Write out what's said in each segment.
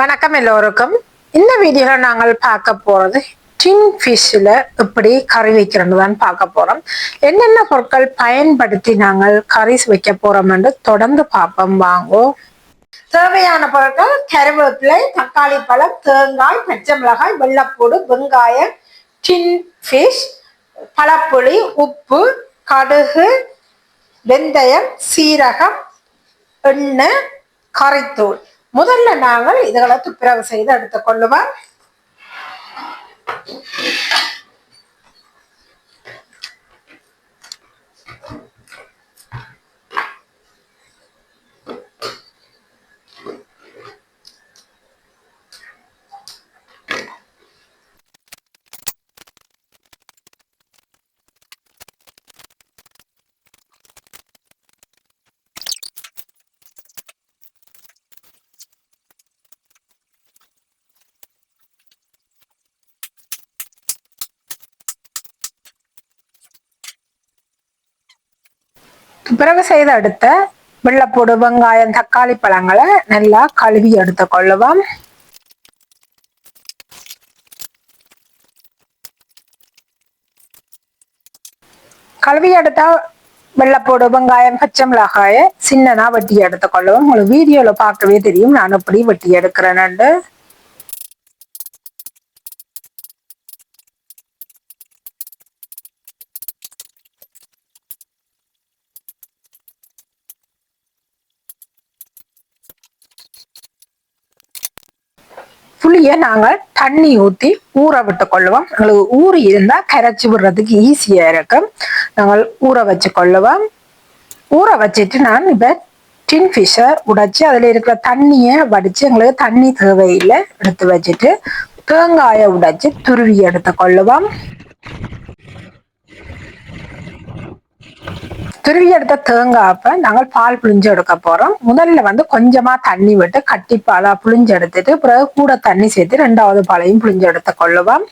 வணக்கம் எல்லோருக்கும். இந்த வீடியோல நாங்கள் பார்க்க போறது டின் ஃபிஷ்ல எப்படி கறி வைக்கிறோம்னு தான் பார்க்க போறோம். என்னென்ன பொருட்கள் பயன்படுத்தி நாங்கள் கறிஸ் வைக்க போறோம் என்று தொடர்ந்து பார்ப்போம். வாங்குவோம் தேவையான பொருட்கள் கருவேப்பிலை தக்காளி பழம் தேங்காய் பச்சை மிளகாய் வெள்ளப்பூடு வெங்காயம் டின் ஃபிஷ் பழப்புளி உப்பு கடுகு வெந்தயம் சீரகம் எண்ணெய் கறித்தூள். முதல்ல நாங்கள் இதுகளை துப்புரவு செய்து எடுத்துக் பிறகு செய்த அடுத்த வெள்ளப்பூடு வெங்காயம் தக்காளி பழங்களை நல்லா கழுவி எடுத்து கொள்ளுவோம். கழுவி எடுத்தா வெள்ளப்பூடு வெங்காயம் பச்சை மிளகாய சின்னனா வெட்டி எடுத்துக்கொள்ளுவோம் உங்களுக்கு வீடியோல பார்க்கவே தெரியும். நான் எப்படி வெட்டி எடுக்கிறேன்னு புளியை நாங்கள் தண்ணி ஊற்றி ஊற விட்டு கொள்ளுவோம் எங்களுக்கு ஊறி இருந்தால் கரைச்சி விடுறதுக்கு ஈஸியாக இருக்கும். நாங்கள் ஊற வச்சு கொள்ளுவோம் ஊற வச்சுட்டு நான் இப்போ டின் ஃபிஷ்ஷை உடைச்சி அதில் இருக்கிற தண்ணியை வடித்து எங்களுக்கு தண்ணி தேவையில்லை எடுத்து வச்சுட்டு தேங்காயை உடைச்சி துருவி எடுத்து கொள்ளுவோம் துருவி எடுத்த தேங்காப்ப நாங்கள் பால் புளிஞ்சு எடுக்க போறோம். முதல்ல வந்து கொஞ்சமா தண்ணி விட்டு கட்டி பாலா புளிஞ்சு எடுத்துட்டு பிறகு கூட தண்ணி சேர்த்து ரெண்டாவது பாலையும் புளிஞ்சு எடுத்து கொள்ளுவோம்.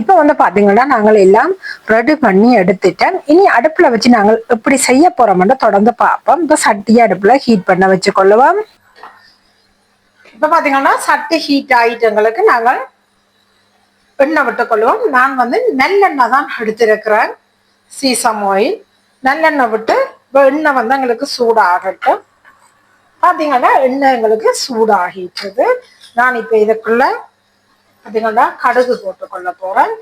இப்ப வந்து பாத்தீங்கன்னா நாங்கள் எல்லாம் ரெடி பண்ணி எடுத்துட்டோம் இனி அடுப்புல வச்சு நாங்கள் எப்படி செய்ய போறோம்னு தொடர்ந்து பார்ப்போம். இப்ப சட்டியை அடுப்புல ஹீட் பண்ண வச்சு கொள்ளுவோம். இப்ப பாத்தீங்கன்னா சட்டி ஹீட் ஆயிட்டங்களுக்கு நாங்கள் எண்ணெய் விட்டு கொள்ளுவோம். நான் வந்து நல்லெண்ணெய் தான் எடுத்திருக்கிறேன். சீசம் ஆயில் நல்லெண்ணெய் விட்டு இப்போ எண்ணெய் வந்து எங்களுக்கு சூடாகட்டும். பார்த்தீங்கன்னா எண்ணெய் எங்களுக்கு சூடாகிட்டது. நான் இப்போ இதுக்குள்ள பார்த்தீங்கன்னா கடுகு போட்டுக்கொள்ள போறேன்.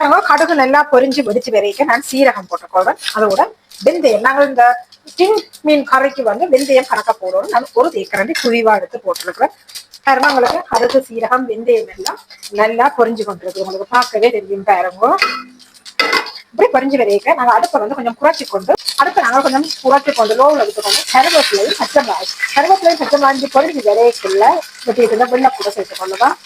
நாங்கள் கடுகு நல்லா பொரிஞ்சு வெடிச்சு வரைக்கும் நான் சீரகம் போட்டுக்கொள்வேன். அதோட வெந்தயம் நாங்கள் இந்த டின் மீன் கறிக்கு வந்து வெந்தயம் கறக்க போடுறோம் நான் ஒரு தேக்கரண்டி குழிவா எடுத்து போட்டிருக்கிறேன். பாருங்க உங்களுக்கு கடுகு சீரகம் வெந்தயம் எல்லாம் நல்லா பொரிஞ்சு கொண்டிருக்கு. உங்களுக்கு பார்க்கவே தெரியும் பாருங்க. இப்படி பொரிஞ்சு வரைக்க நாங்க அடுப்பை வந்து கொஞ்சம் குறைச்சி கொண்டு அடுப்பை நாங்கள் கொஞ்சம் குறைச்சி கொண்டு லோவில் எடுத்துக்கொண்டு கருவேப்பிலையும் பச்சை மிளகாய். கருவேப்பிலையும் பச்சை மிளகாய் பொரிஞ்சு வரைக்குள்ள வெட்டிட்டு இருந்தால் வெள்ளை கூட சேர்த்து கொள்ளுதான்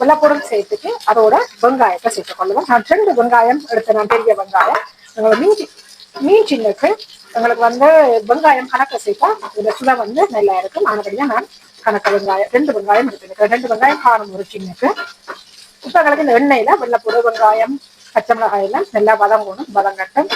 வெள்ளப்பூடம் சேர்த்துட்டு அதோட வெங்காயத்தை சேர்த்து கொள்ளுவோம் நான் ரெண்டு வெங்காயம் எடுத்தேன். நான் பெரிய வெங்காயம். எங்களை மீன் மீன் சின்னுக்கு எங்களுக்கு வந்து வெங்காயம் கணக்கு சேர்த்தா இந்த சுவை வந்து நல்லா இருக்கும். ஆனபடியா நான் கணக்கு வெங்காயம் ரெண்டு வெங்காயம் இருக்கு ரெண்டு வெங்காயம் காரம் ஒரு சின்னக்கு. இப்போ எங்களுக்கு இந்த எண்ணெயில வெள்ளப்பூடு வெங்காயம் பச்சை மிளகாய் எல்லாம் நல்லா வதங்கணும் வதங்கட்டும்.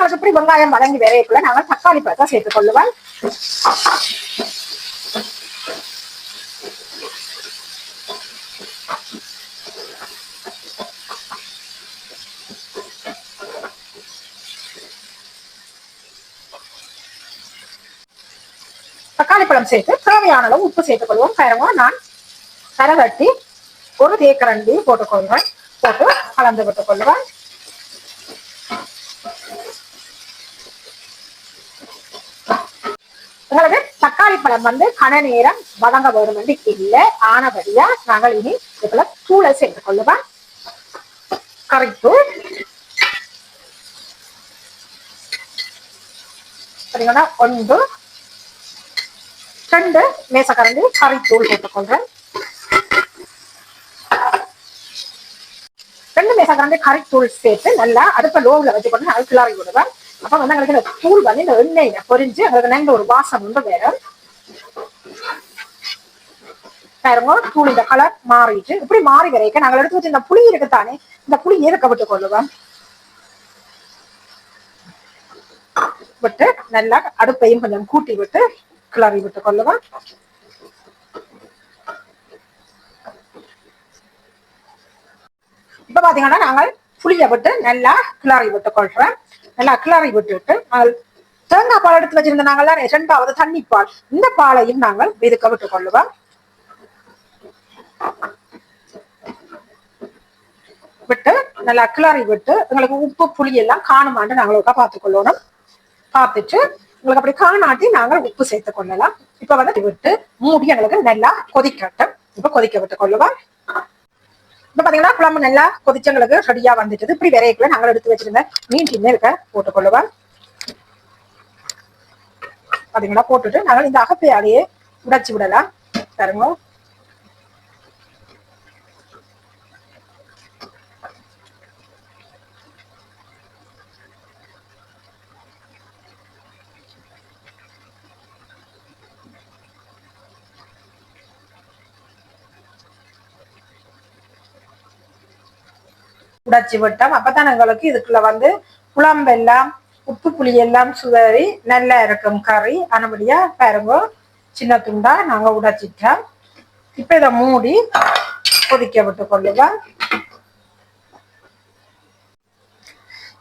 பாருங்க வெங்காயம் வதங்கி வரைக்குள்ள நாங்கள் தக்காளி பழத்தை சேர்த்துக் கொள்ளுவோம். பழம் சேர்த்து தேவையான அளவு உப்பு சேர்த்துக் கொள்வோம். பாருங்க நான் கரவட்டி ஒரு தேக்கரண்டி போட்டுக்கொள்வேன் போட்டு கலந்து விட்டுக் கொள்வேன். அதாவது தக்காளி பழம் வந்து கன நேரம் வதங்க வரும் என்று இல்லை. ஆனபடியா நாங்கள் இனி இதுக்குள்ள தூளை சேர்த்துக் கொள்ளுவோம். கரைப்பு. சரிங்களா? ஒன்று. ரெண்டு. மேசக்கரண்டி கரைத்தூள் போட்டுக்கொள்றேன் ரெண்டு மேசக்கரண்டி கரைத்தூள் சேர்த்து நல்லா அடுப்ப லோவில் வச்சுக்கொண்டு அது கிளறி விடுவேன் அப்ப வந்து எங்களுக்கு இந்த தூள் வந்து இந்த எண்ணெயில பொரிஞ்சு எங்களுக்கு நல்ல ஒரு வாசம் வந்து வேற பாருங்க தூள் இந்த கலர் மாறிட்டு இப்படி மாறி வரைக்கும் நாங்கள் எடுத்து வச்சு இந்த புளி இருக்குத்தானே இந்த புளி ஏற்க விட்டு கொள்ளுவேன் விட்டு நல்லா அடுப்பையும் கொஞ்சம் கூட்டி விட்டு கிளறி விட்டு கொள்ளுவேன் இப்ப பாத்தீங்கன்னா நாங்கள் புளியை விட்டு நல்லா கிளறி விட்டு கொள்றேன் நல்லா கிளறி விட்டுட்டு தேங்காய் பால் எடுத்து வச்சிருந்த நாங்கள் இரண்டாவது தண்ணி பால். இந்த பாலையும் நாங்கள் விதுக்க விட்டுக் கொள்ளுவோம். விட்டு நல்லா கிளறி விட்டு எங்களுக்கு உப்பு புளி எல்லாம் காணுமாண்டு நாங்கள் ஒருக்கா கொள்ளணும். பார்த்துட்டு உங்களுக்கு அப்படி காணாட்டி நாங்கள் உப்பு சேர்த்து கொள்ளலாம். இப்ப வந்து விட்டு மூடி எங்களுக்கு நல்லா கொதிக்கட்டும். இப்ப கொதிக்க விட்டு கொள்ளுவோம். இப்ப பாத்தீங்கன்னா குழம்பு நல்லா கொதிச்சங்களுக்கு ரெடியா வந்துட்டு இப்படி விரைக்குள்ள நாங்கள் எடுத்து வச்சிருந்த மீன் டின்னு இருக்க. போட்டுக்கொள்ளுவோம். பாத்தீங்களா போட்டுட்டு நாங்கள் இந்த அகப்பையாலேயே உடைச்சு விடலாம். பாருங்க. உடைச்சி விட்டோம். அப்பதான் எங்களுக்கு இதுக்குள்ள வந்து குழம்பெல்லாம் உப்பு புளி எல்லாம் சுதறி நல்லா இருக்கும். கறி அனைபடியா பாருங்க சின்ன துண்டா நாங்க உடைச்சிட்டோம். இப்ப இதை மூடி கொதிக்க விட்டு கொள்ளுவோம்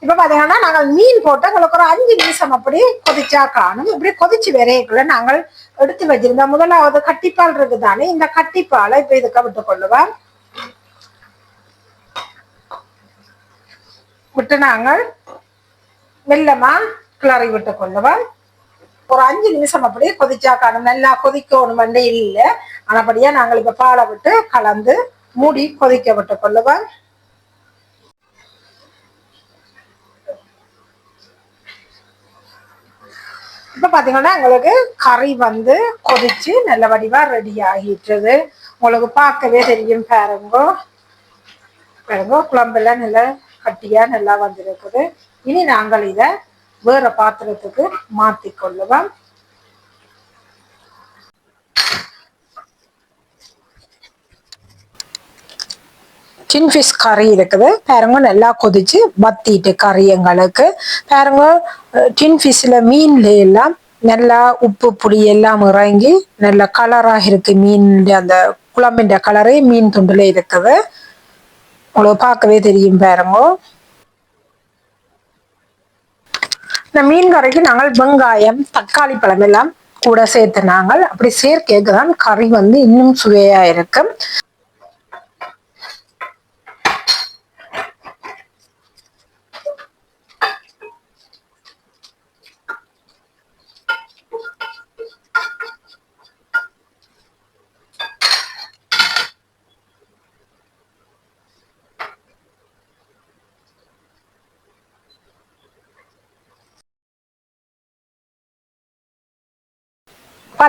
இப்ப பாத்தீங்கன்னா நாங்கள் மீன் போட்டு எங்களுக்கு ஒரு அஞ்சு நிமிஷம் அப்படி கொதிச்சா காணும். இப்படி கொதிச்சு வரையக்குள்ள நாங்கள் எடுத்து வச்சிருந்தோம். முதலாவது கட்டிப்பால் இருக்குதானே இந்த கட்டிப்பாலை இப்ப இதுக்க விட்டு கொள்ளுவோம். விட்டு நாங்கள் மெல்லமா கிளறி விட்டு கொள்ளுவோம் ஒரு அஞ்சு நிமிஷம் அப்படி கொதிச்சா காணும். நல்லா கொதிக்கணும் வண்டி இல்லை. ஆனபடியா நாங்கள் இப்ப பாலை விட்டு கலந்து மூடி கொதிக்க விட்டு கொள்ளுவோம் இப்போ பாத்தீங்கன்னா எங்களுக்கு கறி வந்து கொதிச்சு நல்ல வடிவாக ரெடி ஆகிட்டுது. உங்களுக்கு பார்க்கவே தெரியும் பாருங்க. பாருங்க குழம்பெல்லாம் நல்லா கட்டியா நல்லா வந்திருக்குது. இனி நாங்கள் இதை வேற பாத்திரத்துக்கு மாத்தி கொள்ளுவோம். கின்ஃபிஷ் கறி இருக்குது. பாருங்க நல்லா கொதிச்சு வத்திட்டு கறி எங்களுக்கு. பாருங்க கின்ஃபிஷ்ல மீன்ல எல்லாம் நல்லா உப்பு புளி எல்லாம் இறங்கி நல்ல கலராக இருக்கு மீன் அந்த குழம்பின்ற கலரே மீன் துண்டுல இருக்குது. உங்களுக்கு பார்க்கவே தெரியும் பாருங்க. இந்த மீன் கறிக்கு நாங்கள் வெங்காயம் தக்காளி பழம் எல்லாம் கூட சேர்த்து நாங்கள் அப்படி சேர்க்க தான் கறி வந்து இன்னும் சுவையா இருக்கும்.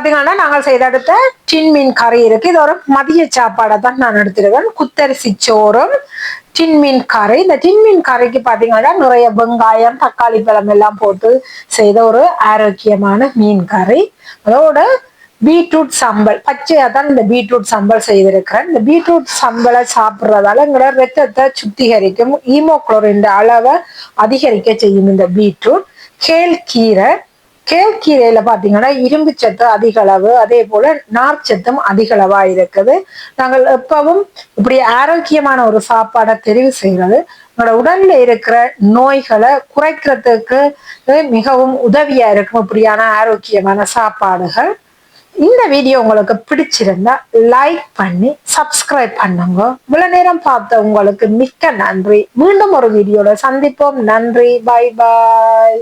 பார்த்தீங்கன்னா நாங்கள் செய்த அடுத்த டின் கறி இருக்குது இது ஒரு மதிய சாப்பாடை தான் நான் எடுத்துருவேன் குத்தரிசி சோறும் சின்மீன் கறி. இந்த டின் மீன் கறிக்கு பார்த்தீங்கன்னா நிறைய வெங்காயம் தக்காளி பழம் எல்லாம் போட்டு செய்த ஒரு ஆரோக்கியமான மீன் கறி. அதோட பீட்ரூட் சம்பல். பச்சையாக தான் இந்த பீட்ரூட் சம்பல் செய்திருக்கிறேன். இந்த பீட்ரூட் சம்பளை சாப்பிட்றதால எங்களோட ரத்தத்தை சுத்திகரிக்கும் ஈமோக்ளோரின் அளவை அதிகரிக்க செய்யும் இந்த பீட்ரூட். கேல் கீரை கேழ்கீரையில பாத்தீங்கன்னா இரும்பு சத்து அதிக அளவு அதே போல நார்ச்சத்தும் அதிக அளவா இருக்குது. நாங்கள் எப்பவும் இப்படி ஆரோக்கியமான ஒரு சாப்பாடை தெரிவு செய்யறது உங்களோட உடல்ல இருக்கிற நோய்களை குறைக்கிறதுக்கு மிகவும் உதவியா இருக்கும். இப்படியான ஆரோக்கியமான சாப்பாடுகள். இந்த வீடியோ உங்களுக்கு பிடிச்சிருந்தா லைக் பண்ணி சப்ஸ்கிரைப் பண்ணுங்க. இவ்வளவு நேரம் பார்த்த உங்களுக்கு மிக்க நன்றி. மீண்டும் ஒரு வீடியோல சந்திப்போம். நன்றி. Bye bye